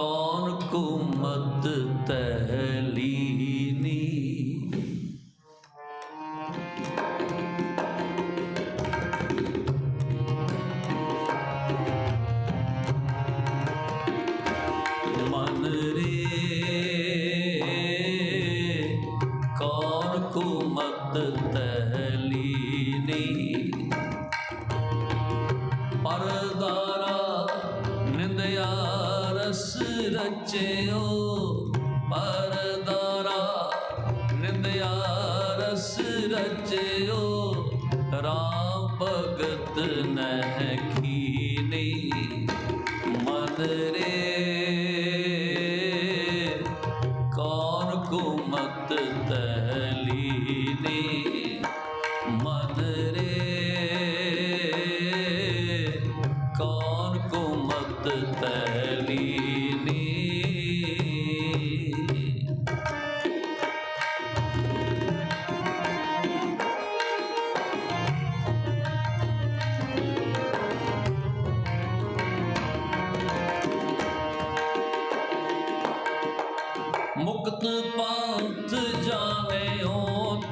কন কুমত ਬਚਿਓ ਪਰਦਾਰਾ ਨਿੰਦਿਆ ਰਸ ਰਚਿਓ ਰਾਮ ਭਗਤ ਨਹਿ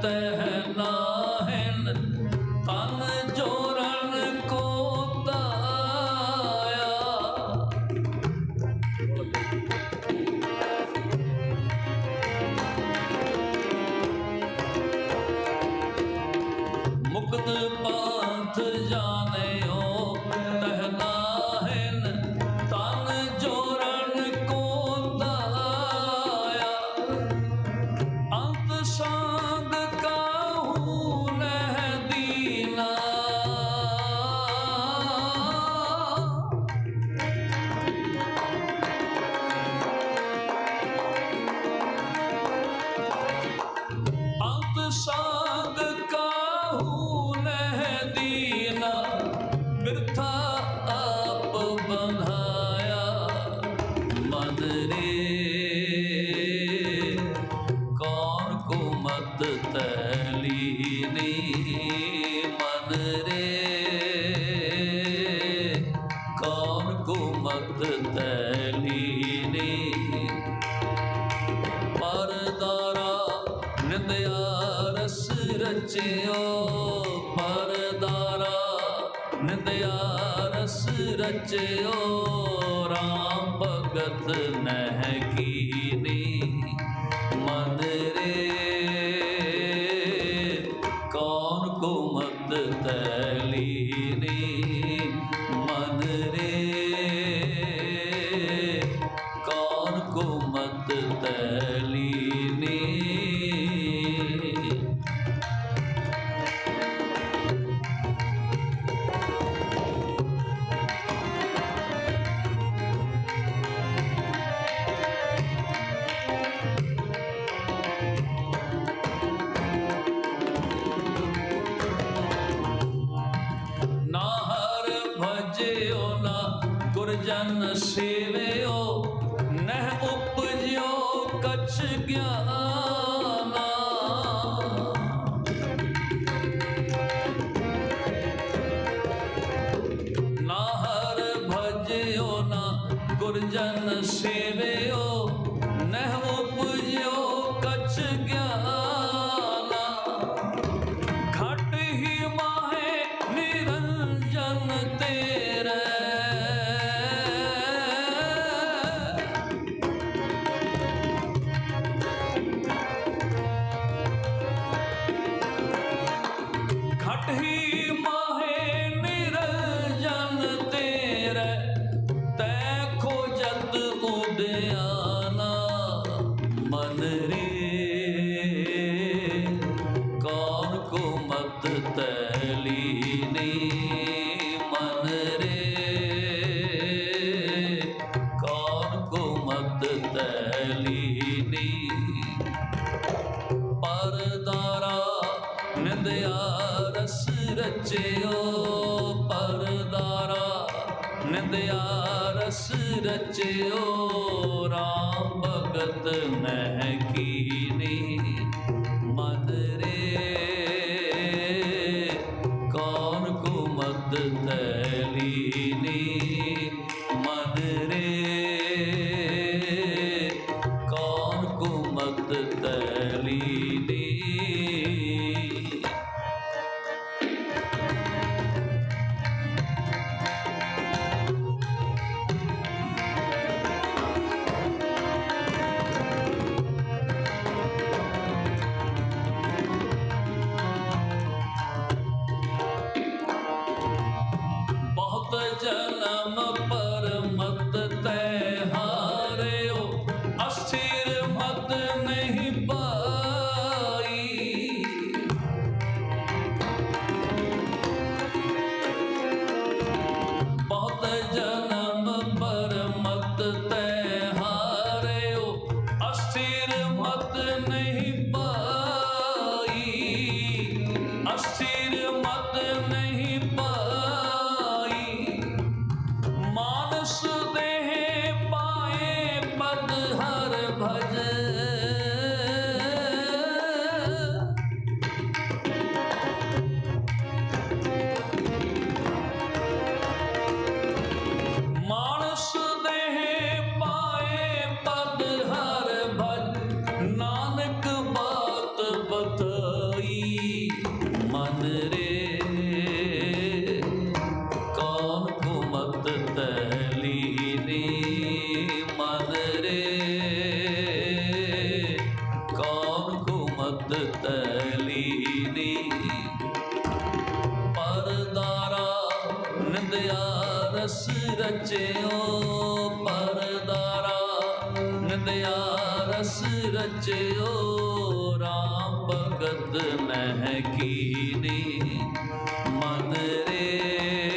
te ਰਚਿਓ ਰਾਮ ਭਗਤ ਨਹਿ ਕੀਨੀ। ਤਲੀਨੀ ਪਰਦਾਰਾ ਨਿੰਦਿਆ ਰਸ ਰਚਿਓ। ਪਰਦਾਰਾ ਨਿੰਦਿਆ ਰਸ ਰਚਿਓ। ਰਾਮ ਭਗਤ ਮਹਿ todo. ਰਚਿਓ ਰਾਮ ਭਗਤ ਮਹਿ ਕੀਨੀ। ਮਨ ਰੇ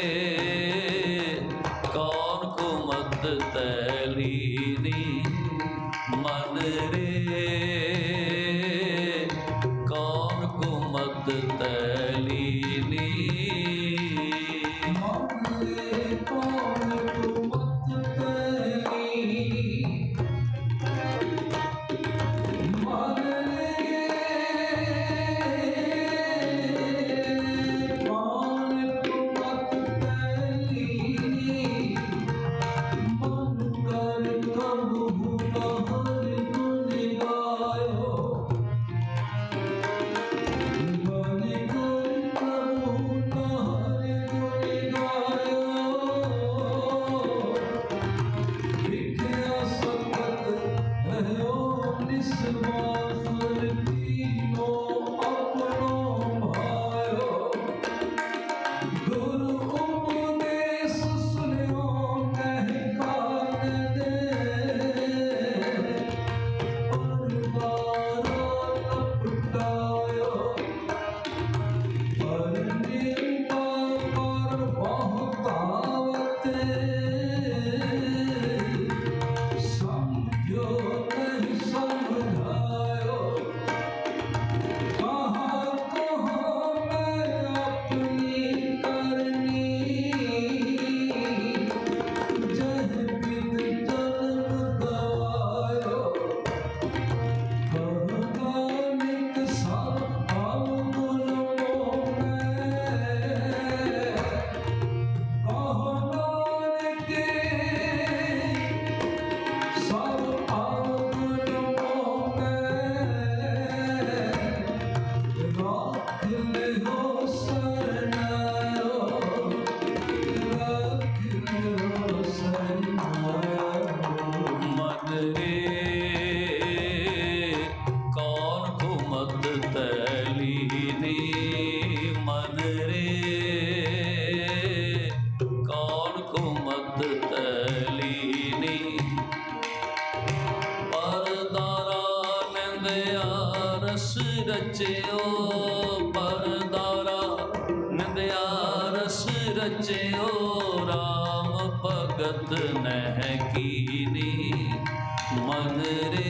ਮਨ ਰੇ।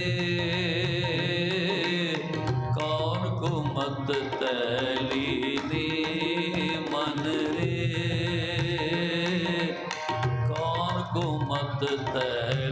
ਕੌਣ ਕੋ ਮਤ ਤੈਲੀਨੀ ਮਨ ਰੇ। ਕੌਣ ਕੋ ਮਤ ਤੈਲੀਨੀ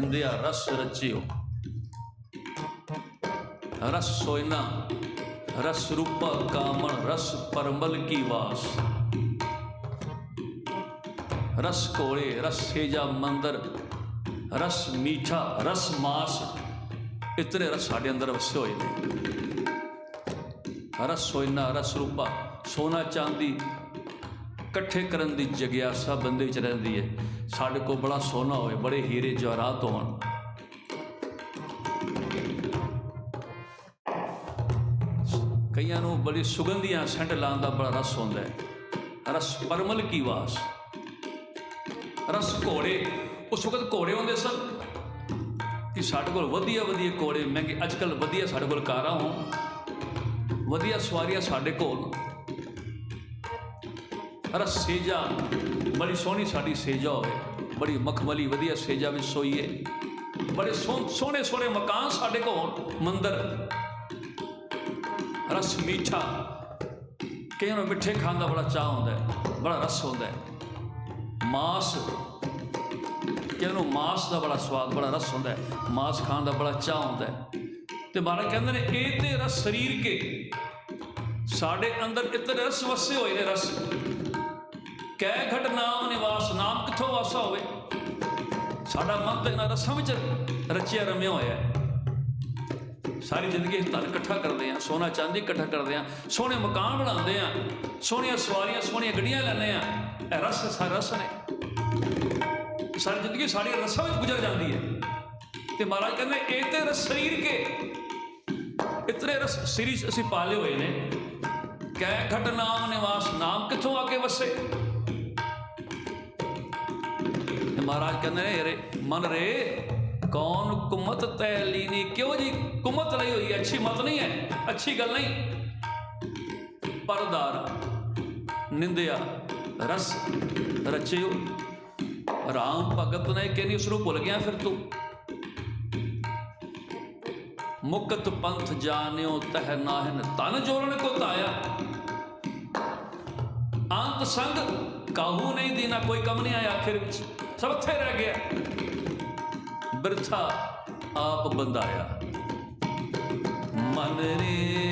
ਨਿੰਦਿਆ ਰਸ ਰਚਿਓ ਰਸ ਸੋਇਨਾ ਰਸ ਰੂਪਾ ਕਾਮਣ ਰਸ ਪਰਮਲ ਕੀ ਵਾਸ ਰਸ ਕੋਲੇ ਰਸ ਸੇਜਾ ਮੰਦਰ ਰਸ ਮੀਠਾ ਰਸ ਮਾਸ ਇਤਨੇ ਰਸ ਸਾਡੇ ਅੰਦਰ ਵਸੇ ਹੋਏ ਨੇ ਰਸ ਸੋਇਨਾ ਰਸ ਰੂਪਾ ਸੋਨਾ ਚਾਂਦੀ ਇਕੱਠੇ ਕਰਨ ਦੀ ਜਗਿਆਸਾ ਬੰਦੇ ਵਿੱਚ ਰਹਿੰਦੀ ਹੈ ਸਾਡੇ ਕੋਲ ਬੜਾ ਸੋਨਾ ਹੋਵੇ, ਬੜੇ ਹੀਰੇ ਜਵਾਹਰਾਤ ਹੋਣ। ਕਈਆਂ ਨੂੰ ਬੜੀ ਸੁਗੰਧੀਆਂ ਸੈਂਟ ਲਾਉਣ ਦਾ ਬੜਾ ਰਸ ਹੁੰਦਾ ਹੈ। ਰਸ ਪਰਮਲ ਕੀ ਵਾਸ? ਰਸ ਘੋੜੇ, ਉਸ ਵਕਤ ਘੋੜੇ ਹੁੰਦੇ ਸਨ ਕਿ ਸਾਡੇ ਕੋਲ ਵਧੀਆ ਵਧੀਆ ਕੋੜੇ ਮਹਿੰਗੇ ਅੱਜ ਕੱਲ ਵਧੀਆ ਸਾਡੇ ਕੋਲ ਕਾਰਾਂ ਹੋਣ। ਵਧੀਆ ਸਵਾਰੀਆਂ ਸਾਡੇ ਕੋਲ। ਅਰ ਸੇਜਾ। ਬੜੀ ਸੋਹਣੀ ਸਾਡੀ ਸੇਜਾ ਹੋਵੇ, ਬੜੀ ਮਖਮਲੀ ਵਧੀਆ ਸੇਜਾ ਵਿੱਚ ਸੋਈਏ। ਬੜੇ ਸੋਹ- ਸੋਹਣੇ ਸੋਹਣੇ ਮਕਾਨ ਸਾਡੇ ਕੋਲ ਮੰਦਰ। ਰਸ ਮੀਠਾ। ਕਈਆਂ ਨੂੰ ਮਿੱਠੇ ਖਾਣ ਦਾ ਬੜਾ ਚਾਹ ਹੁੰਦਾ ਹੈ, ਬੜਾ ਰਸ ਹੁੰਦਾ ਹੈ। ਮਾਸ। ਕਈਆਂ ਨੂੰ ਮਾਸ ਦਾ ਬੜਾ ਸਵਾਦ, ਬੜਾ ਰਸ ਹੁੰਦਾ ਹੈ, ਮਾਸ ਖਾਣ ਦਾ ਬੜਾ ਚਾਹ ਹੁੰਦਾ ਹੈ। ਤੇ ਮਹਾਰਾਜ ਕਹਿੰਦੇ ਨੇ, ਇਹ ਤੇ ਰਸ ਸਰੀਰ ਕੇ। ਸਾਡੇ ਅੰਦਰ ਇਤਨੇ ਰਸ ਵਸੇ ਹੋਏ ਨੇ ਰਸ। ਕਹਿ ਘਟ ਨਾਮ ਨਿਵਾਸ, ਨਾਮ ਕਿੱਥੋਂ ਵਾਸਾ ਹੋਵੇ? ਸਾਡਾ ਮਨ ਤਾਂ ਇਹਨਾਂ ਰਸਾਂ ਵਿੱਚ ਰਚਿਆ ਰਮਿਆ ਹੋਇਆ ਹੈ। ਸਾਰੀ ਜ਼ਿੰਦਗੀ ਅਸੀਂ ਧਨ ਇਕੱਠਾ ਕਰਦੇ ਆ ਸੋਨਾ ਚਾਂਦੀ ਇਕੱਠਾ ਕਰਦੇ ਆ ਸੋਹਣੇ ਮਕਾਨ ਬਣਾਉਂਦੇ ਆ ਸੋਹਣੀਆਂ ਸਵਾਰੀਆਂ, ਸੋਹਣੀਆਂ ਗੱਡੀਆਂ ਲੈਂਦੇ ਆ ਇਹ ਰਸ ਸਾਰਾ ਰਸ ਨੇ। ਸਾਰੀ ਜ਼ਿੰਦਗੀ ਸਾਡੀ ਰਸਾਂ ਵਿੱਚ ਗੁਜ਼ਰ ਜਾਂਦੀ ਹੈ। ਤੇ ਮਹਾਰਾਜ ਕਹਿੰਦੇ, ਇਹ ਤੇ ਰਸ ਸਰੀਰ ਕੇ। ਇਤਨੇ ਰਸ ਸਰੀਰ ਅਸੀਂ ਪਾਲੇ ਹੋਏ ਨੇ। ਕਹਿ ਘਟ ਨਾਮ ਨਿਵਾਸ, ਨਾਮ ਕਿੱਥੋਂ ਆ ਕੇ ਵਸੇ? ਮਹਾਰਾਜ ਕਹਿੰਦੇ ਨੇ ਰੇ ਮਨ ਰੇ ਕੌਣ ਕੁਮਤ ਤੈ ਲੀਨੀ ਕਿਉਂ ਜੀ ਕੁਮਤ ਲਈ ਹੋਈ ਹੈ ਅੱਛੀ ਮਤ ਨਹੀਂ ਹੈ ਅੱਛੀ ਗੱਲ ਨਹੀਂ ਪਰਦਾਰ ਨਿੰਦਿਆ ਰਸ ਰਚਿਓ ਰਾਮ ਭਗਤ ਨੇ ਕਹਿੰਦੀ ਉਸ ਨੂੰ ਭੁੱਲ ਗਿਆ ਫਿਰ ਤੂੰ ਮੁਕਤ ਪੰਥ ਜਾਣਿਓ ਤਹ ਨਾਹਨ ਤਨ ਜੋੜਨ ਕੋ ਤਾਇਆ ਅੰਤ ਸੰਗ ਕਾਹੂ ਨਹੀਂ ਦੀਨਾ ਕੋਈ ਕਮ ਨਹੀਂ ਆਇਆ ਆਖਿਰ ਵਿੱਚ ਸਭ ਉੱਥੇ ਰਹਿ ਗਿਆ। ਬਿਰਥਾ ਆਪ ਬੰਦਾਇਆ। ਮਨ ਰੇ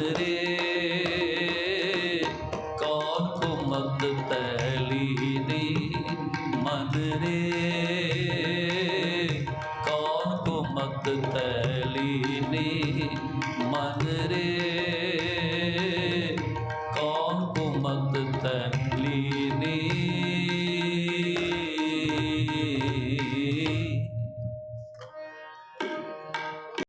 ਮਨ